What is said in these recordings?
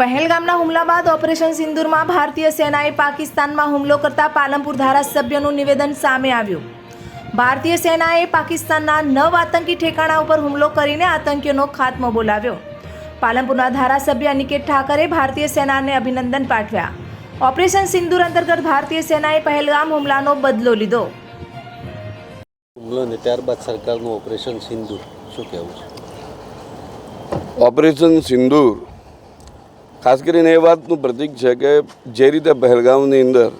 પહેલગામના હુમલા બાદ ઓપરેશન સિંદૂરમાં ભારતીય સેનાએ પાકિસ્તાનમાં હુમલો કરતા પાલનપુર ધારાસભ્યનું નિવેદન સામે આવ્યું. ભારતીય સેનાએ પાકિસ્તાનના નવ આતંકી ઠેકાણા ઉપર હુમલો કરીને આતંકીઓનો ખાત્મો બોલાવ્યો. પાલનપુરના ધારાસભ્ય અનિકેત ઠાકરે ભારતીય સેનાને અભિનંદન પાઠવ્યા. ઓપરેશન સિંદૂર અંતર્ગત ભારતીય સેનાએ પહેલગામ હુમલાનો બદલો લીધો. હુમલો ત્યારબાદ સરકારનું ઓપરેશન સિંધુ શું કહેવું છે? ઓપરેશન સિંદૂર ખાસ કરીને એ વાતનું પ્રતીક છે કે જે રીતે પહેલગામની અંદર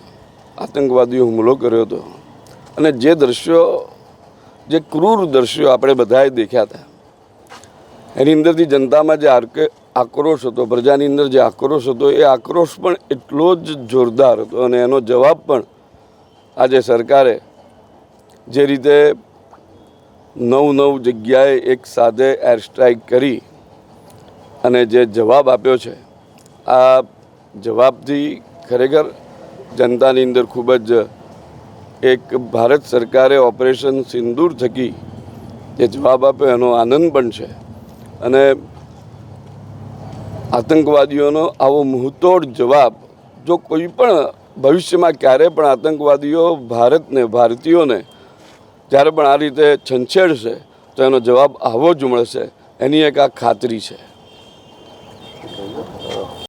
આતંકવાદીઓ હુમલો કર્યો હતો અને જે દ્રશ્યો, જે ક્રૂર દ્રશ્યો આપણે બધાએ દેખ્યા હતા, એની અંદરથી જનતામાં જે આર્કે, આક્રોશ હતો, પ્રજાની અંદર જે આક્રોશ હતો, એ આક્રોશ પણ એટલો જ જોરદાર હતો અને એનો જવાબ પણ આજે સરકારે જે રીતે નવ નવ જગ્યાએ એક સાથે એર સ્ટ્રાઇક કરી અને જે જવાબ આપ્યો છે આ જવાબથી ખરેખર જનતાની અંદર ખૂબ જ એક ભારત સરકારે ઓપરેશન સિંદૂર થકી જે જવાબ આપ્યો, એનો આનંદ પણ છે. અને આતંકવાદીઓનો આવો મુહતોડ જવાબ, જો કોઈ પણ ભવિષ્યમાં ક્યારે પણ આતંકવાદીઓ ભારતને, ભારતીયોને જ્યારે પણ આ રીતે છંછેડશે, તો એનો જવાબ આવો જ મળશે. એની એક આ ખાતરી છે.